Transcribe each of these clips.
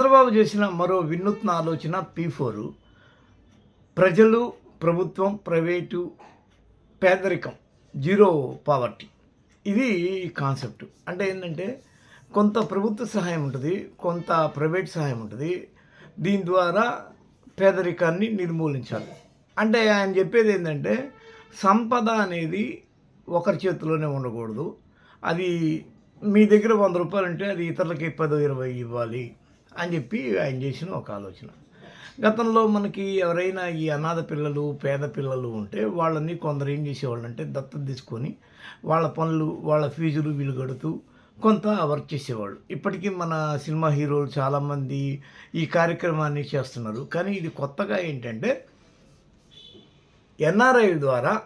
చంద్రబాబు చేసిన మరో వినూత్న ఆలోచన పీ ఫోర్ ప్రజలు ప్రభుత్వం ప్రైవేటు పేదరికం జీరో పావర్టీ. ఇది కాన్సెప్ట్. అంటే ఏంటంటే కొంత ప్రభుత్వ సహాయం ఉంటుంది కొంత ప్రైవేట్ సహాయం ఉంటుంది. దీని ద్వారా పేదరికాన్ని నిర్మూలించాలి. అంటే ఆయన చెప్పేది ఏంటంటే సంపద అనేది ఒకరి చేతిలోనే ఉండకూడదు. అది మీ దగ్గర వంద రూపాయలు ఉంటే అది ఇతరులకి పదో ఇరవై ఇవ్వాలి. అని చెప్పి ఆయన చేసిన ఒక ఆలోచన. గతంలో మనకి ఎవరైనా ఈ అనాథ పిల్లలు పేద పిల్లలు ఉంటే వాళ్ళని కొందరు ఏం చేసేవాళ్ళు అంటే దత్తత తీసుకొని వాళ్ళ పనులు వాళ్ళ ఫీజులు వీళ్ళు కడుతూ కొంత వర్క్ చేసేవాళ్ళు. ఇప్పటికీ మన సినిమా హీరోలు చాలామంది ఈ కార్యక్రమాన్ని చేస్తున్నారు. కానీ ఇది కొత్తగా ఏంటంటే ఎన్ఆర్ఐ ద్వారా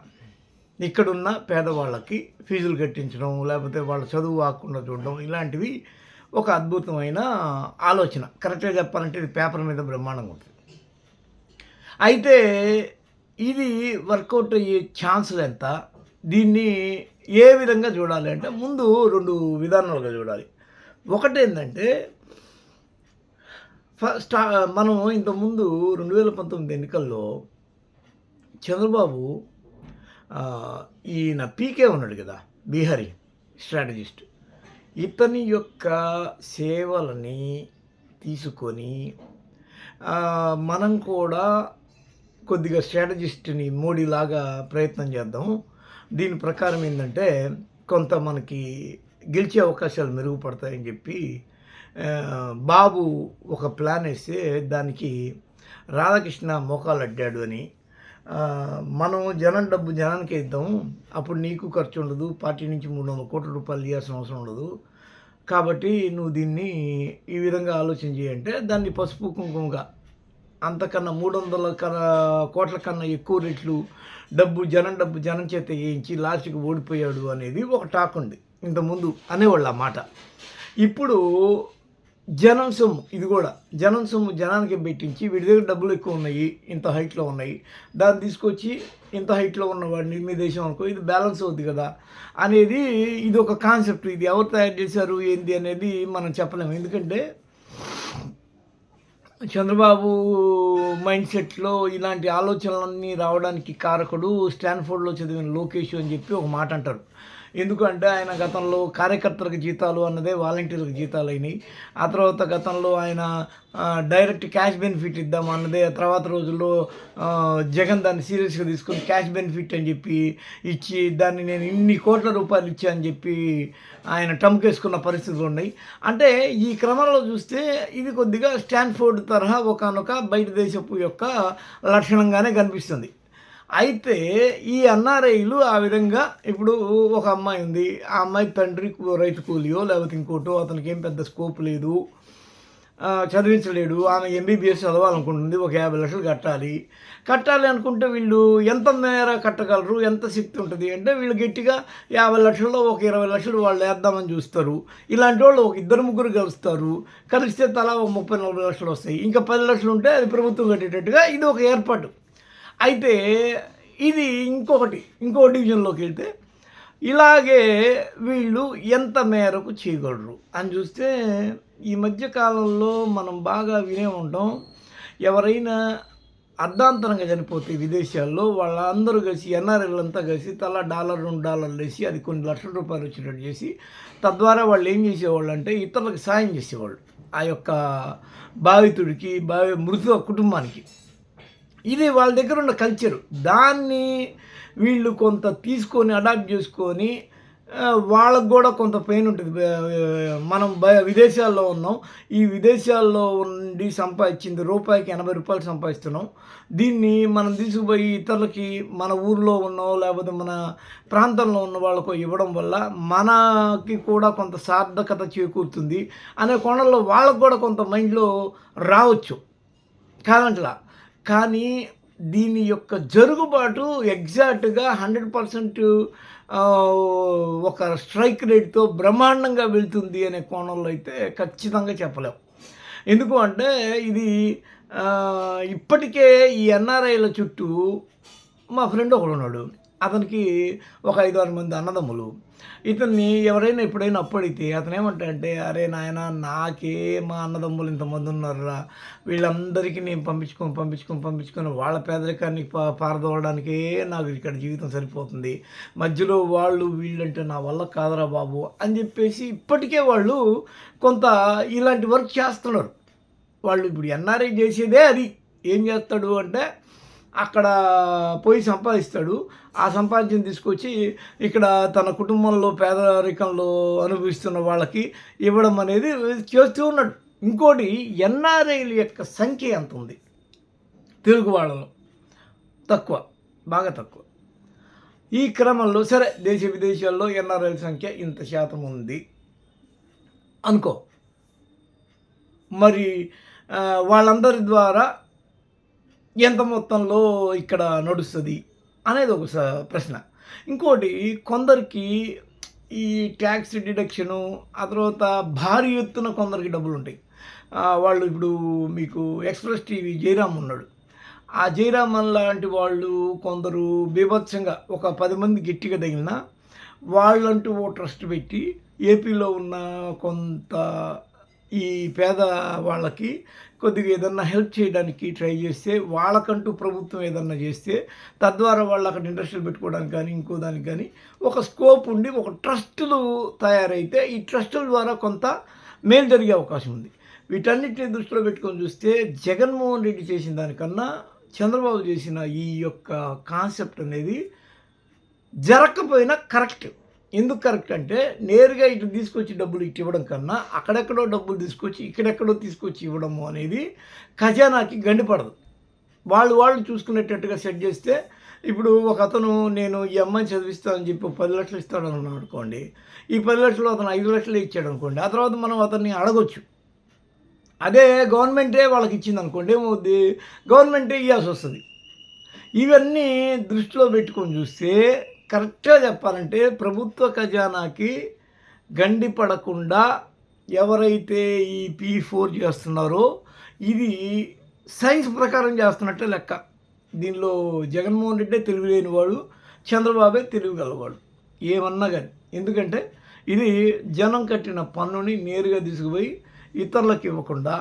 ఇక్కడున్న పేదవాళ్ళకి ఫీజులు కట్టించడం లేకపోతే వాళ్ళ చదువు ఆకుండా చూడడం ఇలాంటివి ఒక అద్భుతమైన ఆలోచన. కరెక్ట్గా చెప్పాలంటే ఇది పేపర్ మీద బ్రహ్మాండంగా ఉంటుంది. అయితే ఇది వర్కౌట్ అయ్యే ఛాన్సులు ఎంత? దీన్ని ఏ విధంగా చూడాలి అంటే ముందు రెండు విధానాలుగా చూడాలి. ఒకటి ఏంటంటే ఫస్ట్ మనం ఇంతకుముందు రెండు వేల పంతొమ్మిది ఎన్నికల్లో చంద్రబాబు ఈయన పీకే ఉన్నాడు కదా బీహారీ స్ట్రాటజిస్ట్ ఇతని యొక్క సేవలని తీసుకొని మనం కూడా కొద్దిగా స్ట్రాటజిస్ట్ని మోడీలాగా ప్రయత్నం చేద్దాం. దీని ప్రకారం ఏంటంటే కొంత మనకి గెలిచే అవకాశాలు మెరుగుపడతాయని చెప్పి బాబు ఒక ప్లాన్ వేస్తే దానికి రాధాకృష్ణ మోకాలు అడ్డాడు అని మనం జనం డబ్బు జనానికి ఇద్దాం. అప్పుడు నీకు ఖర్చు ఉండదు. పార్టీ నుంచి మూడు వందల కోట్ల రూపాయలు ఇవ్వాల్సిన అవసరం ఉండదు. కాబట్టి నువ్వు దీన్ని ఈ విధంగా ఆలోచన చేయంటే దాన్ని పసుపు కుంకుమగా. అంతకన్నా మూడు వందల కన్నా కోట్ల కన్నా ఎక్కువ రెట్లు డబ్బు జనం డబ్బు జనం చేత వేయించి లాస్ట్కి ఓడిపోయాడు అనేది ఒక టాక్ ఉంది. ఇంతకుముందు అనేవాళ్ళు ఆ మాట. ఇప్పుడు జనం సొమ్ము ఇది కూడా. జనం సొమ్ము జనానికి పెట్టించి వీడి దగ్గర డబ్బులు ఎక్కువ ఉన్నాయి ఇంత హైట్లో ఉన్నాయి. దాన్ని తీసుకొచ్చి ఇంత హైట్లో ఉన్న వాడిని మీ దేశం అనుకో ఇది బ్యాలెన్స్ అవుద్ది కదా. అనేది ఇది ఒక కాన్సెప్ట్. ఇది ఎవరు తయారు చేశారు ఏంది అనేది మనం చెప్పలేము. ఎందుకంటే చంద్రబాబు మైండ్ సెట్లో ఇలాంటి ఆలోచనలన్నీ రావడానికి కారకుడు స్టాన్ఫోర్డ్లో చదివిన లోకేష్ అని చెప్పి ఒక మాట అంటారు. ఎందుకంటే ఆయన గతంలో కార్యకర్తలకు జీతాలు అన్నదే వాలంటీర్లకు జీతాలు అయినాయి. ఆ తర్వాత గతంలో ఆయన డైరెక్ట్ క్యాష్ బెనిఫిట్ ఇద్దాం అన్నదే ఆ తర్వాత రోజుల్లో జగన్ దాన్ని సీరియస్గా తీసుకొని క్యాష్ బెనిఫిట్ అని చెప్పి ఇచ్చి దాన్ని నేను ఇన్ని కోట్ల రూపాయలు ఇచ్చా అని చెప్పి ఆయన టమ్కేసుకున్న పరిస్థితులు ఉన్నాయి. అంటే ఈ క్రమంలో చూస్తే ఇది కొద్దిగా స్టాన్ఫోర్డ్ తరహా ఒకనొక బయట దేశపు యొక్క లక్షణంగానే కనిపిస్తుంది. అయితే ఈ ఎన్ఆర్ఐలు ఆ విధంగా ఇప్పుడు ఒక అమ్మాయి ఉంది. ఆ అమ్మాయి తండ్రి రైతు కూలియో లేకపోతే ఇంకోటో అతనికి ఏం పెద్ద స్కోప్ లేదు. చదివించలేడు. ఆమె ఎంబీబీఎస్ చదవాలనుకుంటుంది. ఒక యాభై లక్షలు కట్టాలి. కట్టాలి అనుకుంటే వీళ్ళు ఎంత మేర కట్టగలరు? ఎంత శక్తి ఉంటుంది? అంటే వీళ్ళు గట్టిగా యాభై లక్షల్లో ఒక ఇరవై లక్షలు వాళ్ళు వేద్దామని చూస్తారు. ఇలాంటి వాళ్ళు ఒక ఇద్దరు ముగ్గురు కలుస్తారు కలిస్తే తలా ఒక ముప్పై నలభై లక్షలు వస్తాయి. ఇంకా పది లక్షలు ఉంటే అది ప్రభుత్వం కట్టేటట్టుగా ఇది ఒక ఏర్పాటు. అయితే ఇది ఇంకొకటి ఇంకో డివిజన్లోకి వెళ్తే ఇలాగే వీళ్ళు ఎంత మేరకు చేయగలరు అని చూస్తే ఈ మధ్యకాలంలో మనం బాగా వినే ఉంటాం. ఎవరైనా అర్ధాంతరంగా చనిపోతే విదేశాల్లో వాళ్ళందరూ కలిసి ఎన్ఆర్ఎల్ కలిసి తలా డాలర్ రెండు డాలర్లు వేసి అది కొన్ని లక్షల రూపాయలు వచ్చేటట్టు చేసి తద్వారా వాళ్ళు ఏం చేసేవాళ్ళు అంటే ఇతరులకు సాయం చేసేవాళ్ళు. ఆ యొక్క బాధితుడికి బావి మృత కుటుంబానికి. ఇది వాళ్ళ దగ్గర ఉన్న కల్చర్ దాన్ని వీళ్ళు కొంత తీసుకొని అడాప్ట్ చేసుకొని వాళ్ళకు కూడా కొంత పెయిన్ ఉంటుంది. మనం బయ విదేశాల్లో ఉన్నాం. ఈ విదేశాల్లో ఉండి సంపాదించింది రూపాయికి ఎనభై రూపాయలు సంపాదిస్తున్నాం. దీన్ని మనం తీసుకుపోయి ఇతరులకి మన ఊర్లో ఉన్నో లేకపోతే మన ప్రాంతంలో ఉన్న వాళ్ళకు ఇవ్వడం వల్ల మనకి కూడా కొంత సార్థకత చేకూరుతుంది అనే కోణంలో వాళ్ళకు కూడా కొంత మైండ్లో రావచ్చు. కాదంట్లా? కానీ దీని యొక్క జరుగుబాటు ఎగ్జాక్ట్గా హండ్రెడ్ పర్సెంట్ ఒక స్ట్రైక్ రేట్తో బ్రహ్మాండంగా వెళ్తుంది అనే కోణంలో అయితే ఖచ్చితంగా చెప్పలేం. ఎందుకు అంటే ఇది ఇప్పటికే ఈ ఎన్ఆర్ఐల చుట్టూ మా ఫ్రెండ్ ఒకడు ఉన్నాడు. అతనికి ఒక ఐదు ఆరు మంది అన్నదమ్ములు. ఇతన్ని ఎవరైనా ఎప్పుడైనా అప్పడితే అతను ఏమంటాడంటే అరే నాయన నాకే మా అన్నదమ్ములు ఇంతమంది ఉన్నారురా. వీళ్ళందరికీ నేను పంపించుకొని పంపించుకొని పంపించుకొని వాళ్ళ పేదరికాన్ని పా పారదోలడానికే నాకు ఇక్కడ జీవితం సరిపోతుంది. మధ్యలో వాళ్ళు వీళ్ళంటే నా వల్ల కాదురా బాబు అని చెప్పేసి ఇప్పటికే వాళ్ళు కొంత ఇలాంటి వర్క్ చేస్తున్నారు. వాళ్ళు ఇప్పుడు ఎన్ఆర్ఐ చేసేదే అది. ఏం చేస్తాడు అంటే అక్కడ పోయి సంపాదిస్తాడు. ఆ సంపాదించిన తీసుకొచ్చి ఇక్కడ తన కుటుంబంలో పేదరికంలో అనుభవిస్తున్న వాళ్ళకి ఇవ్వడం అనేది చేస్తూ ఉన్నాడు. ఇంకోటి ఎన్ఆర్ఐల యొక్క సంఖ్య ఎంత ఉంది? తెలుగు వాళ్ళలో తక్కువ బాగా తక్కువ. ఈ క్రమంలో సరే దేశ విదేశాల్లో ఎన్ఆర్ఐల సంఖ్య ఇంత శాతం ఉంది అనుకో. మరి వాళ్ళందరి ద్వారా ఎంత మొత్తంలో ఇక్కడ నడుస్తుంది అనేది ఒక స- ప్రశ్న. ఇంకోటి కొందరికి ఈ ట్యాక్స్ డిడక్షను ఆ తర్వాత భారీ ఎత్తున కొందరికి డబ్బులు ఉంటాయి వాళ్ళు ఇప్పుడు మీకు ఎక్స్ప్రెస్ టీవీ జయరామ్ ఉన్నాడు. ఆ జయరామన్ లాంటి వాళ్ళు కొందరు బీభత్సంగా ఒక పది మంది గట్టిగా తగిలిన వాళ్ళంటూ ఓ ట్రస్ట్ పెట్టి ఏపీలో ఉన్న కొంత ఈ పేద వాళ్ళకి కొద్దిగా ఏదన్నా హెల్ప్ చేయడానికి ట్రై చేస్తే వాళ్ళకంటూ ప్రభుత్వం ఏదన్నా చేస్తే తద్వారా వాళ్ళు అక్కడ ఇండస్ట్రీలు పెట్టుకోవడానికి కానీ ఇంకో దానికి కానీ ఒక స్కోప్ ఉండి ఒక ట్రస్టులు తయారైతే ఈ ట్రస్టుల ద్వారా కొంత మేలు జరిగే అవకాశం ఉంది. వీటన్నిటిని దృష్టిలో పెట్టుకొని చూస్తే జగన్మోహన్ రెడ్డి చేసిన దానికన్నా చంద్రబాబు చేసిన ఈ యొక్క కాన్సెప్ట్ అనేది జరగకపోయినా కరెక్ట్. ఎందుకు కరెక్ట్ అంటే నేరుగా ఇటు తీసుకొచ్చి డబ్బులు ఇటు ఇవ్వడం కన్నా అక్కడెక్కడో డబ్బులు తీసుకొచ్చి ఇక్కడెక్కడో తీసుకొచ్చి ఇవ్వడము అనేది ఖజానాకి గండిపడదు వాళ్ళు వాళ్ళు చూసుకునేటట్టుగా సెట్ చేస్తే ఇప్పుడు ఒక అతను నేను ఈ అమ్మాయిని చదివిస్తానని చెప్పి పది లక్షలు ఇస్తాడు అనుకోండి ఈ పది లక్షలు అతను ఐదు లక్షలు ఇచ్చాడు అనుకోండి ఆ తర్వాత మనం అతన్ని అడగొచ్చు. అదే గవర్నమెంటే వాళ్ళకి ఇచ్చింది అనుకోండి ఏమవుద్ది? గవర్నమెంటే ఇవ్వాల్సి వస్తుంది. ఇవన్నీ దృష్టిలో పెట్టుకొని చూస్తే కరెక్ట్గా చెప్పాలంటే ప్రభుత్వ ఖజానాకి గండి పడకుండా ఎవరైతే ఈ పీ ఫోర్ చేస్తున్నారో ఇది సైన్స్ ప్రకారం చేస్తున్నట్టే లెక్క. దీనిలో జగన్మోహన్ రెడ్డే తెలివి లేనివాడు చంద్రబాబే తెలివి గలవాడు ఏమన్నా కానీ ఎందుకంటే ఇది జనం కట్టిన పన్నుని నేరుగా తీసుకుపోయి ఇతరులకు ఇవ్వకుండా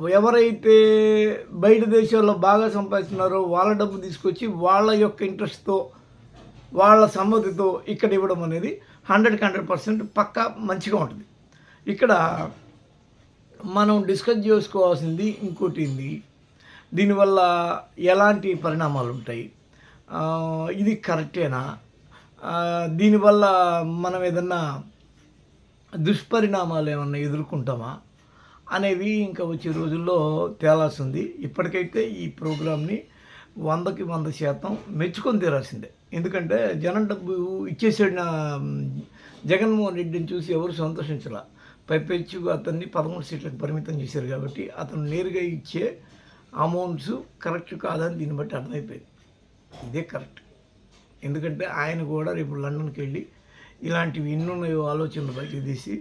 ఎవరైతే బయట దేశాల్లో బాగా సంపాదిస్తున్నారో వాళ్ళ డబ్బు తీసుకొచ్చి వాళ్ళ యొక్క ఇంట్రెస్ట్తో వాళ్ళ సమ్మతితో ఇక్కడ ఇవ్వడం అనేది హండ్రెడ్కి హండ్రెడ్ పర్సెంట్ పక్కా మంచిగా ఉంటుంది. ఇక్కడ మనం డిస్కస్ చేసుకోవాల్సింది ఇంకోటి దీనివల్ల ఎలాంటి పరిణామాలు ఉంటాయి ఇది కరెక్టేనా? దీనివల్ల మనం ఏదన్నా దుష్పరిణామాలు ఏమన్నా ఎదుర్కొంటామా? అనేవి ఇంకా వచ్చే రోజుల్లో తేలాల్సింది. ఇప్పటికైతే ఈ ప్రోగ్రామ్ని వందకి వంద శాతం మెచ్చుకొని తీరాల్సిందే. ఎందుకంటే జనం డబ్బు ఇచ్చేసిన జగన్మోహన్ రెడ్డిని చూసి ఎవరు సంతోషించాల. పైపెచ్చు అతన్ని పదమూడు సీట్లకు పరిమితం చేశారు కాబట్టి అతను నేరుగా ఇచ్చే అమౌంట్స్ కరెక్ట్ కాదని దీన్ని బట్టి అర్థమైపోయింది. ఇదే కరెక్ట్. ఎందుకంటే ఆయన కూడా రేపు లండన్కి వెళ్ళి ఇలాంటివి ఎన్నున్నాయో ఆలోచనలు బయటకు తీసి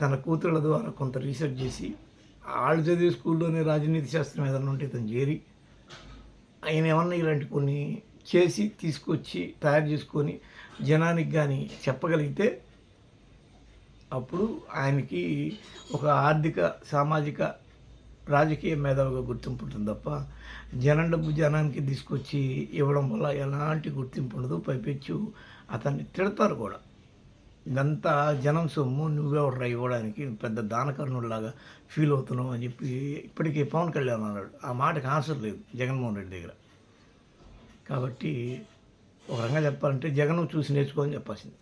తన కూతుళ్ళ ద్వారా కొంత రీసెర్చ్ చేసి వాళ్ళు చదివే స్కూల్లోనే రాజనీతి శాస్త్రం ఏదన్నా ఉంటే ఇతను చేరి. ఆయన ఏమన్నా ఇలాంటి కొన్ని చేసి తీసుకొచ్చి తయారు చేసుకొని జనానికి కానీ చెప్పగలిగితే అప్పుడు ఆయనకి ఒక ఆర్థిక సామాజిక రాజకీయ మేధావిగా గుర్తింపు ఉంటుంది తప్ప జనం డబ్బు జనానికి తీసుకొచ్చి ఇవ్వడం వల్ల ఎలాంటి గుర్తింపు ఉండదు. పైపెచ్చు అతన్ని తిడతారు కూడా. ఇదంతా జనం సొమ్ము నువ్వెవడరా ఇవ్వడానికి పెద్ద దానకర్ణుడిలాగా ఫీల్ అవుతున్నావు అని చెప్పి ఇప్పటికీ పవన్ కళ్యాణ్ అన్నాడు. ఆ మాటకి ఆన్సర్ లేదు జగన్మోహన్ రెడ్డి దగ్గర. కాబట్టి ఒక రకంగా చెప్పాలంటే జగన్ చూసి నేర్చుకోని చెప్పాల్సింది.